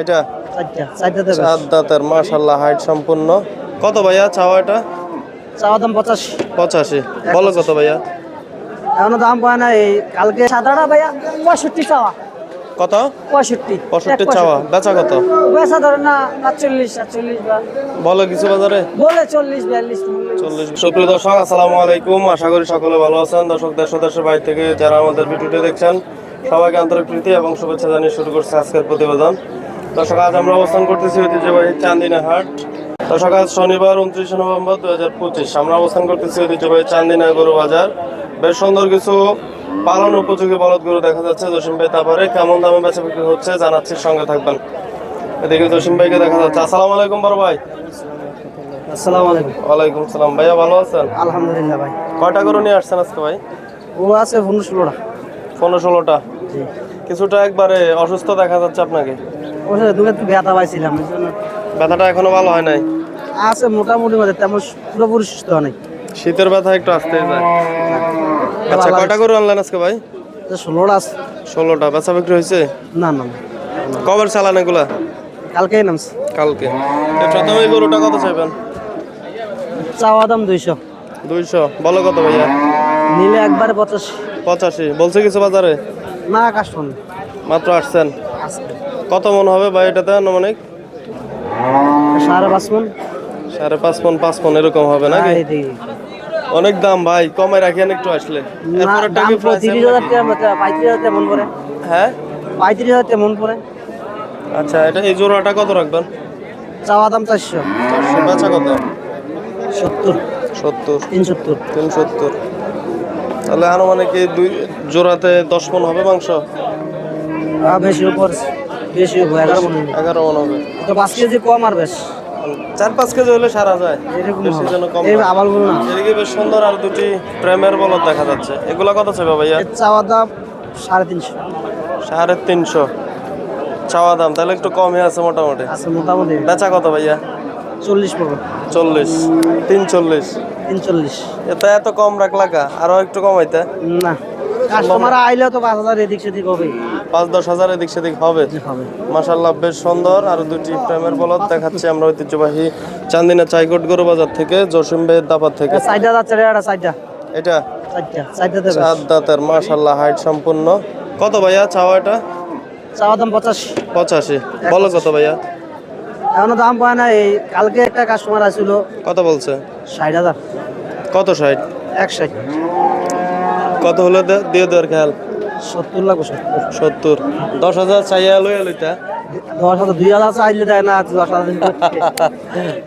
এটা চারটা দেবে। দাঁতের মাশাল্লাহ হাইট সম্পূর্ণ। কত ভাইয়া চাওয়া এটা? চাওয়া দাম পঁচাশি। পঁচাশি। বলো কত ভাইয়া? এখনও দাম পায় না এই কালকে সাদাটা ভাইয়া পঁয়ষট্টি চাওয়া। কত? পঁয়ষট্টি। পঁয়ষট্টি চাওয়া। বেচা কত? বেচা ধরেন না বা। বলো কিছু বাজারে। বলে চল্লিশ বিয়াল্লিশ চল্লিশ সুপ্রিয় দর্শক আসসালামু আলাইকুম। আশা করি সকলে ভালো আছেন। দর্শক দেশ ও দেশের বাইরে থেকে যারা আমাদের ভিডিওটি দেখছেন সবাইকে আন্তরিক প্রীতি এবং শুভেচ্ছা জানিয়ে শুরু করছে আজকের প্রতিবেদন। দর্শক আজ আমরা অবস্থান করতেছি ঐতিহ্যবাহী চান্দিনা হাট। দর্শক আজ শনিবার উনত্রিশে নভেম্বর দু হাজার পঁচিশ। আমরা অবস্থান করতেছি ঐতিহ্যবাহী চান্দিনা গরু বাজার। বেশ সুন্দর কিছু পালন উপযোগী বলদ গরু দেখা যাচ্ছে। জসিম ভাই তারপরে কেমন দামে বেচা বিক্রি হচ্ছে জানাচ্ছি সঙ্গে থাকবেন। এদিকে জসিম ভাইকে দেখা যাচ্ছে। আসসালামু আলাইকুম বড় ভাই। আসসালামু আলাইকুম। ওয়ালাইকুম সালাম ভাইয়া ভালো আছেন? আলহামদুলিল্লাহ ভাই। কয়টা গরু নিয়ে আসছেন আজকে ভাই? ও আছে পনেরো ষোলোটা। পনেরো ষোলোটা। কিছুটা একবারে অসুস্থ দেখা যাচ্ছে আপনাকে? ব্যথা পাইছিলাম ব্যথাটা এখনও ভালো হয় নাই? আছে মোটামুটি মধ্যে তেমন পুরোপুরি সুস্থ হয় নাই। শীতের ব্যথা একটু আসতে যায় আচ্ছা কয়টা গরু আনলেন আজকে ভাই? ষোলোটা আছে। ষোলোটা। বেচা বিক্রি হয়েছে? না না না। কবার চালান এগুলা? কালকেই নামছে। কালকে। প্রথমে গরুটা কত চাইবেন? চাওয়া দাম দুইশো। দুইশো। বলো কত ভাইয়া? নিলে একবারে পঁচাশি। পঁচাশি। বলছে কিছু বাজারে? না কাস্টমার মাত্র আসছেন। কত মন হবে ভাই এটাতে আনুমানিক? সাড়ে পাঁচ মন। সাড়ে পাঁচ মন পাঁচ মন এরকম হবে নাকি? হ্যাঁ, অনেক দাম ভাই কমায় রাখেন একটু আসলে। মন হ্যাঁ? পঁয়ত্রিশ হাজার মন পড়ে। আচ্ছা এটা এই জোড়াটা কত রাখবেন? চাওয়া দাম চারশো। চারশো বেচা কত? সত্তর। সত্তর। তিন সত্তর তিন সত্তর তাহলে আনুমানিক এই দুই জোড়াতে দশ মন হবে মাংস? বেশি উপর বেশি এগারো মন হবে। এগারো মন হবে। তো পাঁচ কেজি কম আর বেশ। চার পাঁচ কেজি হলে সারা যায়। বেশি যেন কম এদিকে সুন্দর আর দুটি প্রেমের বলদ দেখা যাচ্ছে। এগুলা কত চাইবে ভাইয়া? চাওয়া দাম সাড়ে তিনশো। সাড়ে তিনশো। চাওয়া দাম তাহলে একটু কমই আছে মোটামুটি। মোটামুটি। বেচা কত ভাইয়া? চল্লিশ পড়বে চল্লিশ। তিন চল্লিশ। তিন চল্লিশ এটা এত কম রাখলা কা? আরও একটু কমাইতে না। কাস্টমার আইলেও তো পাঁচ হাজার এদিক সেদিক হবে। পাঁচ দশ হাজার এদিক সেদিক হবে। মাশাল্লাহ বেশ সুন্দর। আর দুটি প্রেমের বলদ দেখাচ্ছি আমরা ঐতিহ্যবাহী চান্দিনা চাইকোট গরু বাজার থেকে জসিম ভাইয়ের দাপার থেকে। চারটা যাচ্ছে রে এটা চারটা দেবে। চার দাঁতের মাশাল্লাহ হাইট সম্পূর্ণ। কত ভাইয়া চাওয়া এটা? চাওয়া দাম পঁচাশি। পঁচাশি। বলো কত ভাইয়া? এখনও দাম পায় না এই কালকে একটা কাস্টমার আসছিল কত বলছে? ষাট হাজার। কত ষাট? এক ষাট কত হলে দিয়ে দেওয়ার খেয়াল? সত্তর লাগবে সত্তর। সত্তর। দশ হাজার চাইয়া লই আলুইটা দশ হাজার দুই হাজার চাইলে দেয় না দশ হাজার।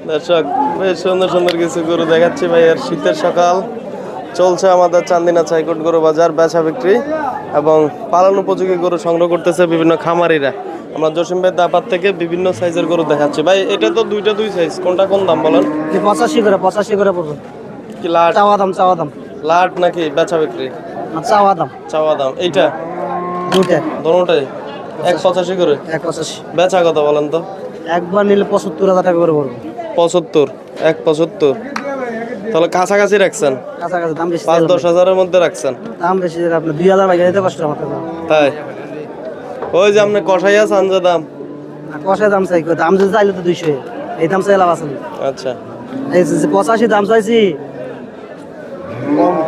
দর্শক বেশ সুন্দর সুন্দর কিছু গরু দেখাচ্ছি ভাইয়ের শীতের সকাল চলছে আমাদের চান্দিনা চাইকোট গরু বাজার বেচা বিক্রি এবং পালন উপযোগী গরু সংগ্রহ করতেছে বিভিন্ন খামারিরা। আমরা জসিম ভাই দাপার থেকে বিভিন্ন সাইজের গরু দেখাচ্ছি। ভাই এটা তো দুইটা দুই সাইজ কোনটা কোন দাম বলেন? পঁচাশি করে পঁচাশি করে পড়বে কি লাট? চাওয়া দাম চাওয়া দাম। লাট নাকি বেচা বিক্রি? চাওয়া দাম। চাওয়া দাম। এইটা? দুইটা। দোনোটাই? এক পঁচাশি করে? এক পঁচাশি। বেচা কত বলেন তো? একবার নিলে পঁচাত্তর হাজার টাকা করে পড়বে। পঁচাত্তর এক পঁচাত্তর। তাহলে কাছাকাছি রাখছেন? কাছাকাছি দাম বেশি পাঁচ দশ হাজারের মধ্যে রাখছেন? দাম বেশি আপনি দুই হাজার বাইকে দিতে কষ্ট আমার তাই? ওই যে আপনি কষাইয়া চান যে দাম? কষায় দাম চাই দাম যদি চাইলে তো দুইশো এই দাম চাইলাম আছে আচ্ছা। এই যে পঁচাশি দাম চাইছি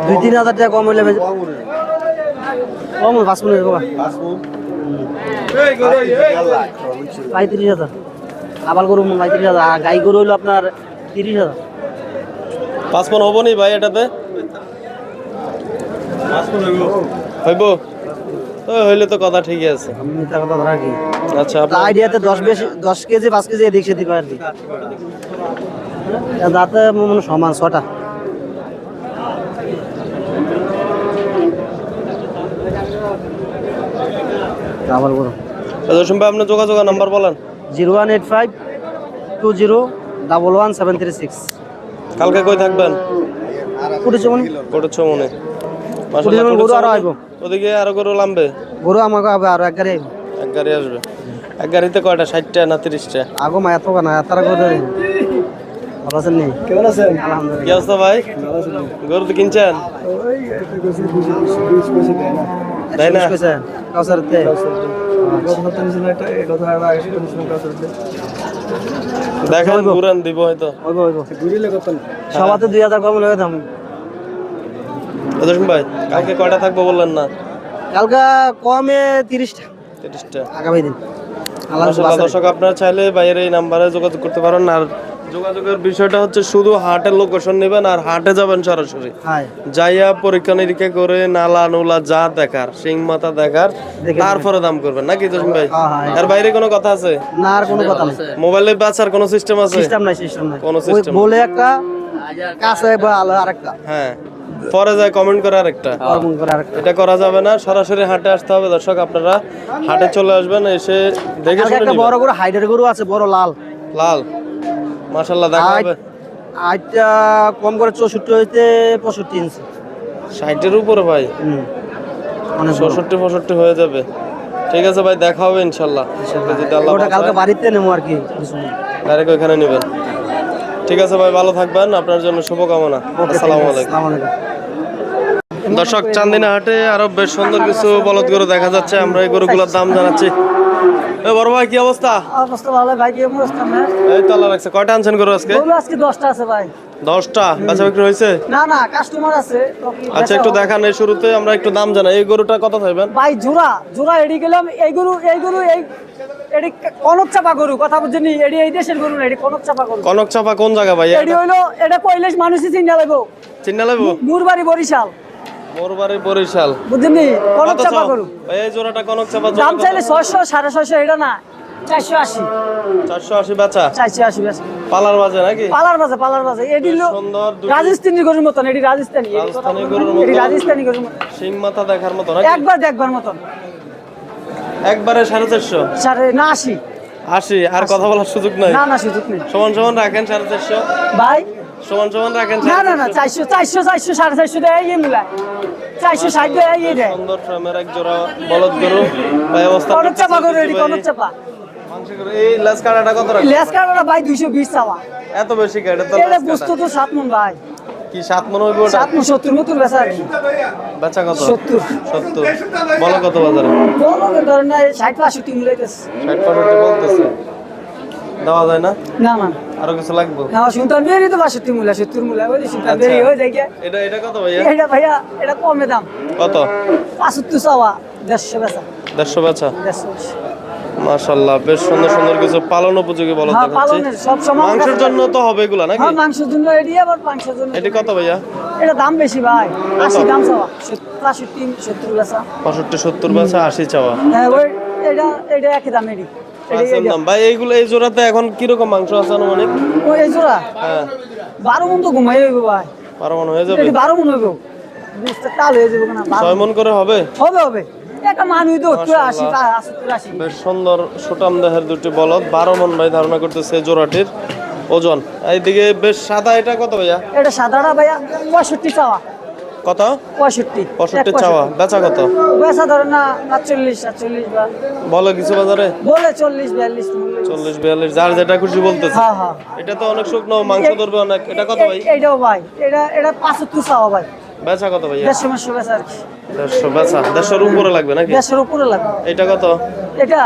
দুই তিন হাজার টাকা কম হইলে কম পাঁচ মিনিট বাবা পঁয়ত্রিশ হাজার। আবার গরু পঁয়ত্রিশ হাজার আর গাই গরু হইল আপনার তিরিশ হাজার। পাঁচ মন হব নি ভাই এটাতে? হইব? হইলে তো কথা ঠিকই আছে। কথা আচ্ছা আপনার আইডিয়াতে দশ বেশি দশ কেজি পাঁচ কেজি এদিক সেদিক আর কি। দাঁতে মনে সমান ছটা। আবার বলো জসিম ভাই আপনার যোগাযোগ নাম্বার বলেন। Zero one eight five two zero double one seven three six. কালকে কই থাকবেন? গরু আরও আইব। ওদিকে আরও গরু লামবে? গরু আমাকে হবে আরও এক গাড়ি আইব। এক গাড়ি আসবে। এক গাড়িতে কয়টা? ষাটটা না তিরিশটা? আগো মায়া তো না তারা করে ভালো আছেন নি? কেমন আছেন? কি অবস্থা ভাই? গরু তো কিনছেন? তাই না? কইছে কাউসার তে ও গত সপ্তাহে নিয়েছিল একটা এই গত আর আগে সপ্তাহে নিয়েছিলাম কত দেখেন ঘুরান দিব হয়তো। ওইব ওইব ঘুরিলে কত সবাতে দুই হাজার কম লেগে দাম ভাই কালকে কয়টা থাকব বললেন না? কালকা কমে তিরিশটা। তিরিশটা। আগামী দিন। দর্শক আপনারা চাইলে বাইরে এই নাম্বারে যোগাযোগ করতে পারেন। আর যোগাযোগের বিষয়টা হচ্ছে শুধু হাটের লোকেশন নেবেন আর হাটে যাবেন সরাসরি। যাইয়া পরীক্ষা নিরীক্ষা করে নালা নুলা যা দেখার সিং মাথা দেখার তারপরে দাম করবেন। নাকি দর্শন ভাই। এর বাইরে কোনো কথা আছে? না আর কোনো কথা নেই। মোবাইলে বাঁচার কোনো সিস্টেম আছে? সিস্টেম নাই সিস্টেম নাই। কোনো system বলে একটা কাছে বা আলো আরেকটা। হ্যাঁ। পরে যায় কমেন্ট করে আরেকটা। ওরকম করে আরেকটা। এটা করা যাবে না। সরাসরি হাটে আসতে হবে। দর্শক আপনারা হাটে চলে আসবেন এসে দেখে একটা। বড় গরু হাইডের গরু আছে বড় লাল। লাল? মাশাল্লাহ দেখা হবে। আইটা কম করে চৌষট্টি হইতে পঁয়ষট্টি ইঞ্চি। ষাটের উপরে ভাই। ষষট্টি ফষট্টি হয়ে যাবে। ঠিক আছে ভাই দেখা হবে ইনশাল্লাহ ওটা কালকে বাড়িতে নেব আর কি। ডাইরেক্ট ওইখানে নেবেন। ঠিক আছে ভাই ভালো থাকবেন। আপনার জন্য শুভকামনা। আসসালামু আলাইকুম। দর্শক চান্দিনা হাটে আরও বেশ সুন্দর কিছু বলদ গরু দেখা যাচ্ছে। আমরা এই গরুগুলোর দাম জানাচ্ছি বড় ভাই কি অবস্থা? অবস্থা ভালো ভাই কি অবস্থা এই তো আল্লাহ রাখছে। কয়টা আনছেন গরু আজকে? গরু আজকে দশটা আছে ভাই। দশটা? বেচা বিক্রি হয়েছে? না না কাস্টমার আছে। আচ্ছা একটু হবে? দেখান এই শুরুতে আমরা একটু দাম জানাই। এই গরুটা কত চাইবেন ভাই জোড়া জোড়া এড়ি গেলাম এই গরু এই গরু এই এডি কনক চাপা গরু কথা এডি এই দেশের গরু না এডি কনক চাপা গরু। কনক চাপা কোন জায়গা ভাই? এডি হইল এটা কইলেশ মানুষই চিন্তা লাগবো। চিন্না লাগবো? মুরবাড়ি বরিশাল। মোর বাড়ি বরিশাল। বুঝছেন কনক চাপা গরু। এই জোড়াটা কনক চাপা দাম চাইলে ছয়শো সাড়ে ছয়শো এটা না বেচা? পালার বাজে নাকি? পালার বাজে পালার বাজে। এডি হলো সুন্দর দুটো। গরুর মতন এডি রাজস্থানি রাজস্থানি গরুর এডি মতন। গরুর মতন। মাথা দেখার মতো একবার দেখবার মতন। একবারে সাড়ে চারশো? সাড়ে না আর কথা বলার সুযোগ নাই? না না সুযোগ নেই। সমান সমান রাখেন সাড়ে চারশো। ভাই সমান সমান রাখেন না না না চারশো। চারশো চারশো সাড়ে চারশো দেয় ইয়ে মিলায় চারশো ষাট দেয় ইয়ে দেয়। সুন্দর ফ্রেমের এক জোড়া বলদ গরু। ভাই অবস্থা চাপা গরু এডি কনক চাপা। এই লাস কাটাটা কত রাখবেন লেস কাটা ভাই দুইশো বিশ চাওয়া। এত বেশি কাটে তো এটা কাটা। তো সাত মন ভাই। কি সাত মনে হইব ওটা? সাত মন সত্তর মতন বেচা আর কি বেচা কত? সত্তর। সত্তর। বলো কত বাজারে? বলো ধরেন না ষাট পাঁচষট্টি মিলাইতেছে। ষাট পঁয়ষট্টি বলতেছে। দেওয়া যায় না? না না। আরও কিছু লাগবে? সুলতান বেরি তো বাষট্টি মূলা সত্তর মূলা ওই সুলতান। বেরি হয়ে যায়। এটা এটা কত ভাইয়া? এটা ভাইয়া এটা কমে দাম। কত? পাঁচাত্তর চাওয়া দেড়শো বেচা। দেড়শো বেচা? দেড়শো বেচা। মাশাল্লাহ বেশ সুন্দর সুন্দর কিছু পালন উপযোগী বলো হ্যাঁ পালনের সব সময় মাংসের জন্য তো হবে এগুলা নাকি? হ্যাঁ মাংসের জন্য এডি আবার মাংসের জন্য এটি কত ভাইয়া? এটা দাম বেশি ভাই। আশি দাম চাওয়া। পঁয়ষট্টি সত্তর বেচা। পঁয়ষট্টি সত্তর বেচা আশি চাওয়া। হ্যাঁ ওই এটা এটা একই দাম এডি এডি দাম ভাই এইগুলো এই জোড়াতে এখন কীরকম মাংস আছে আনুমানিক? ওই এই জোড়া? হ্যাঁ। বারো মন তো ঘুমাই হইব ভাই। বারো মন হয়ে যাবে? বারো মন হইব। বিশটা তাল হয়ে যাবে না ছয় মন করে হবে? হবে হবে। একটা মানুষ তো মাশাআল্লাহ। আশি বেশ সুন্দর সুটাম দেহের দুটি বলদ। বারো মন ভাই ধারণা করতেছে জোড়াটির ওজন। এইদিকে বেশ সাদা এটা কত ভাইয়া? এটা সাদাটা ভাইয়া পঁয়ষট্টি চাওয়া। কত? পঁয়ষট্টি। পঁয়ষট্টি চাওয়া। বেচা কত? পয়সা ধরেন না সাতচল্লিশ সাতচল্লিশ বা। বলো কিছু বাজারে? বলে চল্লিশ বিয়াল্লিশ চল্লিশ। বিয়াল্লিশ যার যেটা খুশি বলতেছে। হ্যাঁ হ্যাঁ। এটা তো অনেক শুকনো মাংস ধরবে অনেক। এটা কত ভাই? এইটাও ভাই। এটা এটা পাঁচাত্তর চাওয়া ভাই। বেচা কত ভাইয়া? দেড়শো মাসে বেচা আর কি। দেড়শো বেচা। দেড়শোর উপরে লাগবে নাকি? দেড়শোর উপরে লাগবে। এটা কত? এটা?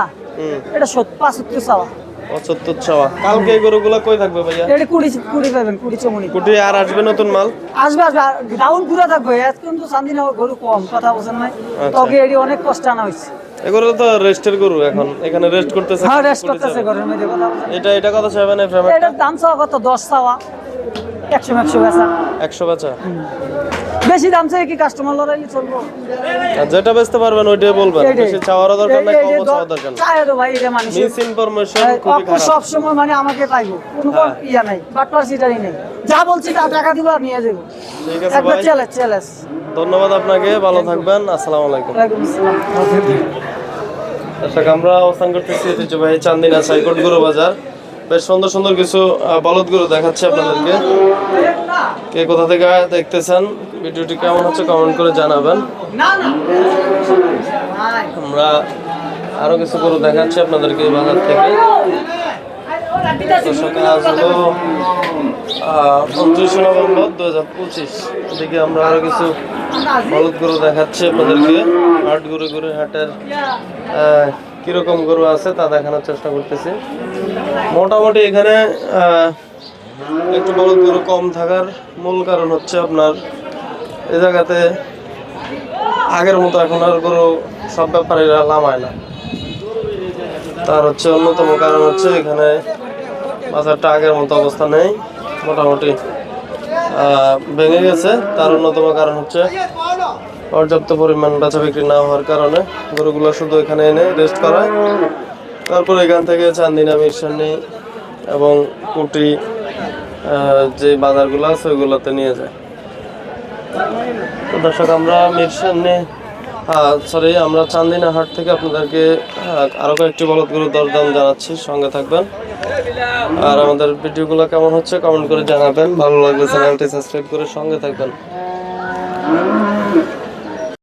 এটা সত্তর পাঁচাত্তর চাওয়া। পঁচাত্তর চাওয়া। কালকে এই গরুগুলো কই থাকবে ভাইয়া? এটা কুড়ি কুড়ি পাবেন কুড়ি চমনি। কুটি আর আসবে নতুন মাল? আসবে আসবে ডাউন পুরো থাকবে। এখন তো শান্তিনগর গরু কম কথা বলছেন নাই। আচ্ছা। তবে এটি অনেক কষ্ট আনা হয়েছে। এগুলো তো রেস্টের গরু এখন। এখানে রেস্ট করতেছে হ্যাঁ রেস্ট করতেছে চাবে। মধ্যে কথা এটা এটা কত চাইবেন এই ফ্রেমের এটার দাম চাওয়া কত? দশ চাওয়া। একশো একশো বেচা। একশো বেচা? বেশি দাম চাই কি কাস্টমার লড়াইলে চলবো? যেটা বেচতে পারবেন ওইটাই বলবেন। বেশি চাওয়ারও দরকার নাই কমও চাওয়ার দরকার নাই। চায় তো ভাই এটা মানুষ মিস ইনফরমেশন খুবই খারাপ। সব সময় মানে আমাকে পাইবো। কোনো হ্যাঁ। ইয়া নাই বাটপার সিটারই নেই। যা বলছি তা টাকা দিব আর নিয়ে যাব। ঠিক আছে ভাই। চ্যালেঞ্জ চ্যালেঞ্জ ধন্যবাদ আপনাকে ভালো থাকবেন আসসালামু আলাইকুম। ওয়ালাইকুম আসসালাম। দর্শক আমরা অবস্থান করতেছি ঐতিহ্যবাহী চান্দিনা সাইকট গরু বাজার বেশ সুন্দর সুন্দর কিছু আহ, বলদ গরু দেখাচ্ছি আপনাদেরকে। কে কোথা থেকে দেখতেছেন? ভিডিওটি কেমন হচ্ছে কমেন্ট করে জানাবেন। আমরা আরও কিছু গরু দেখাচ্ছি আপনাদেরকে বাজার থেকে। উনত্রিশে দু হাজার পঁচিশ। এদিকে আমরা আরও কিছু গরু দেখাচ্ছি আপনাদেরকে। হাট কীরকম গরু আছে তা দেখানোর চেষ্টা করতেছি। মোটামুটি এখানে একটু বড় গরু কম থাকার মূল কারণ হচ্ছে আপনার এ জায়গাতে আগের মতো এখন আর গরু সব ব্যাপারীরা লামায় না। তার হচ্ছে অন্যতম কারণ হচ্ছে এখানে বাজারটা আগের মতো অবস্থা নেই, মোটামুটি ভেঙে গেছে। তার অন্যতম কারণ হচ্ছে পর্যাপ্ত পরিমাণ বেচা বিক্রি না হওয়ার কারণে গরুগুলো শুধু এখানে এনে রেস্ট করায়। তারপর এখান থেকে চান্দিনা মিরসানি এবং কুটি যে বাজারগুলো আছে ওইগুলোতে নিয়ে যায়। দর্শক আমরা মিরসানি সরি আমরা চান্দিনা হাট থেকে আপনাদেরকে আহ, আরও কয়েকটি বলদ গরু দরদাম জানাচ্ছি সঙ্গে থাকবেন। আর আমাদের ভিডিওগুলো কেমন হচ্ছে কমেন্ট করে জানাবেন। ভালো লাগলে চ্যানেলটি সাবস্ক্রাইব করে সঙ্গে থাকবেন।